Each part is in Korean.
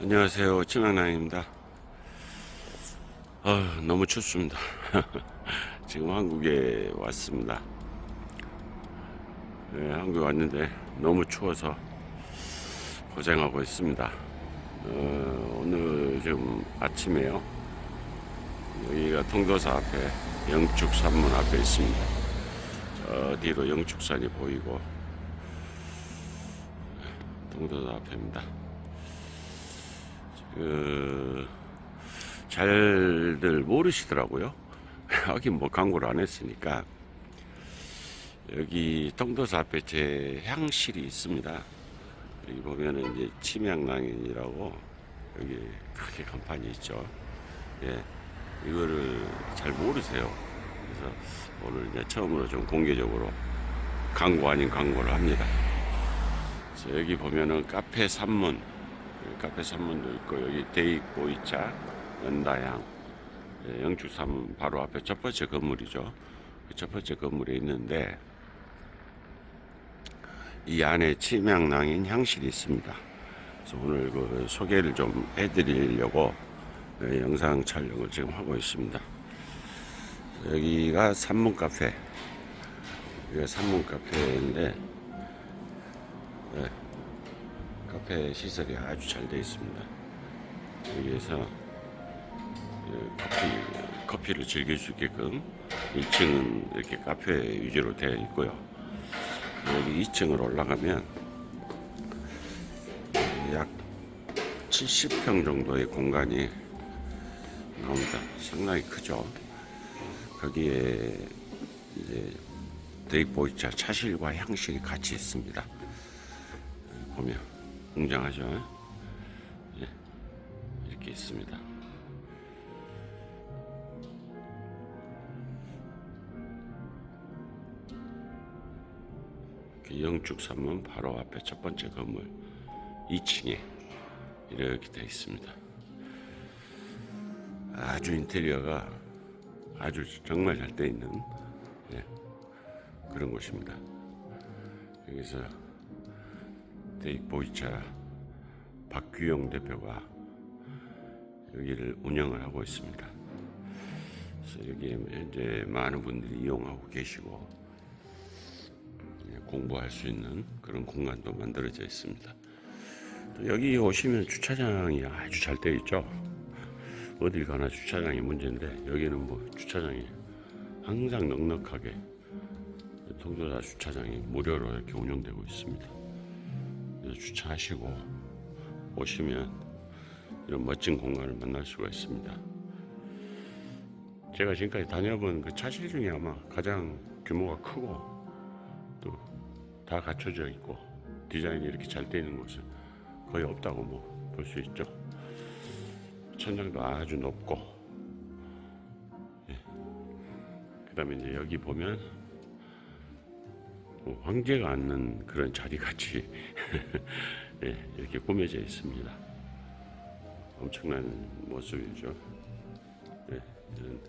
안녕하세요. 찌망랑입니다. 아, 너무 춥습니다. 지금 한국에 왔습니다. 네, 한국에 왔는데 너무 추워서 고생하고 있습니다. 어, 오늘 좀 아침에요. 여기가 통도사 앞에 영축산문 앞에 있습니다. 저 뒤로 영축산이 보이고 통도사 앞입니다. 그 잘들 모르시더라고요. 하긴 뭐 광고를 안 했으니까 여기 통도사 앞에 제 향실이 있습니다. 여기 보면은 이제 침향랑인이라고 여기 크게 간판이 있죠. 예, 이거를 잘 모르세요. 그래서 오늘 이제 처음으로 좀 공개적으로 광고 아닌 광고를 합니다. 여기 보면은 카페 산문, 카페 산문도 있고 여기 데이보이차, 연다양, 예, 영축 산문 바로 앞에 첫 번째 건물이죠. 그 첫 번째 건물에 있는데 이 안에 침향랑인 향실이 있습니다. 그래서 오늘 그 소개를 좀 해드리려고 예, 영상 촬영을 지금 하고 있습니다. 여기가 산문 카페. 여기가 산문 카페인데 예, 카페 시설이 아주 잘 되어 있습니다. 여기에서 예, 커피, 커피를 즐길 수 있게끔 2층은 이렇게 카페 위주로 되어 있고요. 여기 2층으로 올라가면 약 70평 정도의 공간이 나옵니다. 상당히 크죠. 거기에 이제 데이보이차 차실과 향실이 같이 있습니다. 보면 웅장하죠. 예, 이렇게 있습니다. 그 영축산문 바로 앞에 첫 번째 건물 2층에 이렇게 되어 있습니다. 아주 인테리어가 아주 정말 잘 되어 있는 예, 그런 곳입니다. 여기서 데이보이차 박규영 대표가 여기를 운영을 하고 있습니다. 그래서 여기에 현재 많은 분들이 이용하고 계시고 예, 공부할 수 있는 그런 공간도 만들어져 있습니다. 또 여기 오시면 주차장이 아주 잘 되어 있죠. 어딜 가나 주차장이 문제인데 여기는 뭐 주차장이 항상 넉넉하게 통도사 주차장이 무료로 이렇게 운영되고 있습니다. 주차하시고 오시면 이런 멋진 공간을 만날 수가 있습니다. 제가 지금까지 다녀본 그 차실 중에 아마 가장 규모가 크고 또 다 갖춰져 있고 디자인이 이렇게 잘 되어 있는 곳은 거의 없다고 뭐 볼 수 있죠. 천장도 아주 높고 예. 그 다음에 이제 여기 보면 뭐 황제가 앉는 그런 자리 같이 예, 이렇게 꾸며져 있습니다. 엄청난 모습이죠. 예, 이런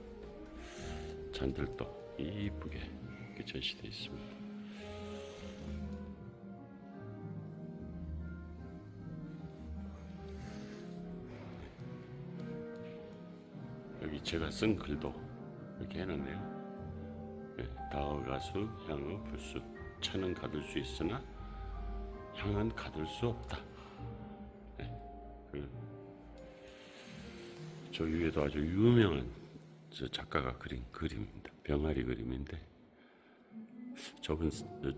잔들도 이쁘게 전시되어 있습니다. 여기 제가 쓴 글도 이렇게 해놨네요. 네, 다어 가수 향후 불수 차는 가둘 수 있으나 향은 가둘 수 없다. 네, 그, 저 위에도 아주 유명한 저 작가가 그린 그림입니다. 병아리 그림인데 저분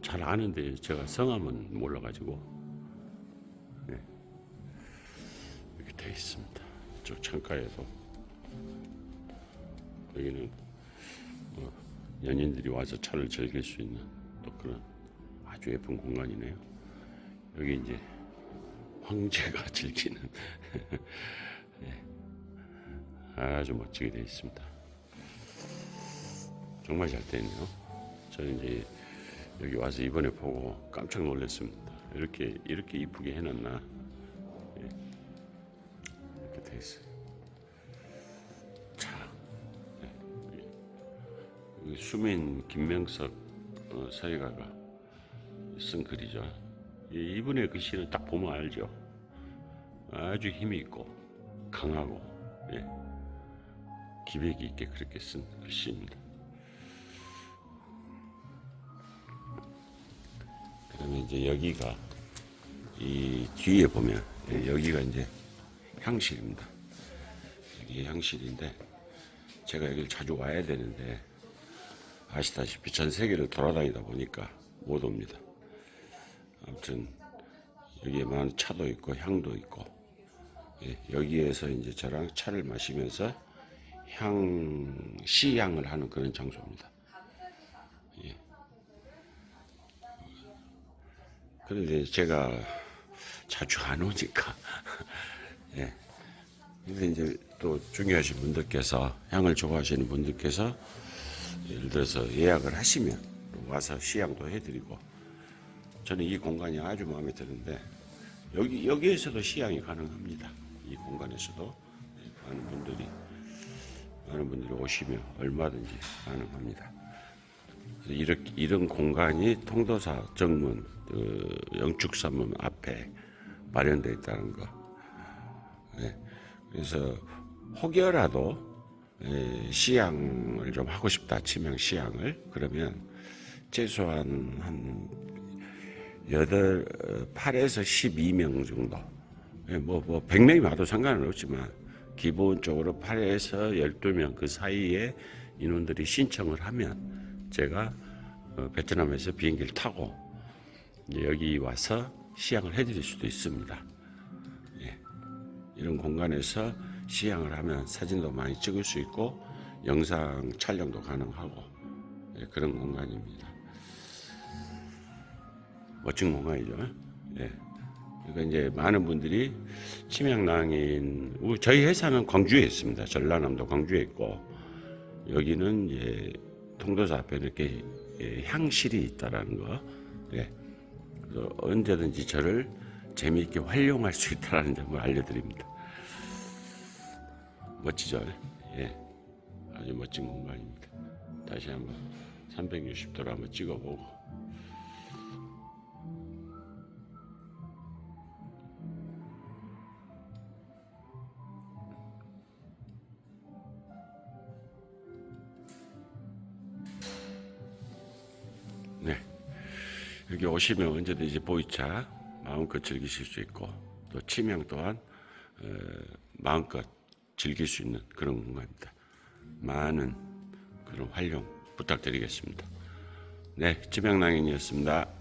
잘 아는데 제가 성함은 몰라가지고 네, 이렇게 돼 있습니다. 저 창가에도 여기는 뭐 연인들이 와서 차를 즐길 수 있는 또 그런 아주 예쁜 공간이네요. 여기 이제 황제가 즐기는 예, 아주 멋지게 되어 있습니다. 정말 잘 되어 있네요. 저는 이제 여기 와서 이번에 보고 깜짝 놀랐습니다. 이렇게 이렇게 이쁘게 해놨나 예, 이렇게 되어 있어요. 차그 수민 김명석 어, 서예가가 쓴 글이죠. 이- 이분의 글씨는 딱 보면 알죠. 아주 힘이 있고 강하고 예. 기백이 있게 그렇게 쓴 글씨입니다. 그다음에 이제 여기가 이 뒤에 보면 예, 여기가 이제 향실입니다. 여기 향실인데 제가 여기를 자주 와야 되는데 아시다시피 전 세계를 돌아다니다 보니까 못 옵니다. 아무튼 여기에 많은 차도 있고 향도 있고 예, 여기에서 이제 저랑 차를 마시면서 향 시향을 하는 그런 장소입니다. 예. 그런데 제가 자주 안 오니까 예. 근데 이제 또 중요하신 분들께서 향을 좋아하시는 분들께서 예를 들어서 예약을 하시면 와서 시향도 해드리고 저는 이 공간이 아주 마음에 드는데 여기 여기에서도 시향이 가능합니다. 이 공간에서도 예, 많은 분들이 많은 분들이 오시면 얼마든지 가능합니다. 이렇게 이런 공간이 통도사 정문 그 영축산문 앞에 마련되어 있다는 거. 예, 그래서 혹여라도 예, 시향을 좀 하고 싶다 치명 시향을 그러면 최소한 한 여덟, 어, 8에서 12명 정도. 예, 뭐, 뭐, 100명이 와도 상관은 없지만, 기본적으로 8에서 12명 그 사이에 인원들이 신청을 하면, 제가 어, 베트남에서 비행기를 타고, 여기 와서 시향을 해드릴 수도 있습니다. 예, 이런 공간에서 시향을 하면 사진도 많이 찍을 수 있고, 영상 촬영도 가능하고, 예, 그런 공간입니다. 멋진 공간이죠. 예. 그러니까 이제 많은 분들이 침향낭인 우리 저희 회사는 광주에 있습니다. 전라남도 광주에 있고 여기는 이제 통도사 앞에 이렇게 예, 향실이 있다라는 거. 예. 언제든지 저를 재미있게 활용할 수 있다라는 점을 알려드립니다. 멋지죠? 예. 아주 멋진 공간입니다. 다시 한번 360도로 한번 찍어보고. 여기 오시면 언제든지 보이차 마음껏 즐기실 수 있고 또 치명 또한 어, 마음껏 즐길 수 있는 그런 공간입니다. 많은 그런 활용 부탁드리겠습니다. 네, 치명낭인이었습니다.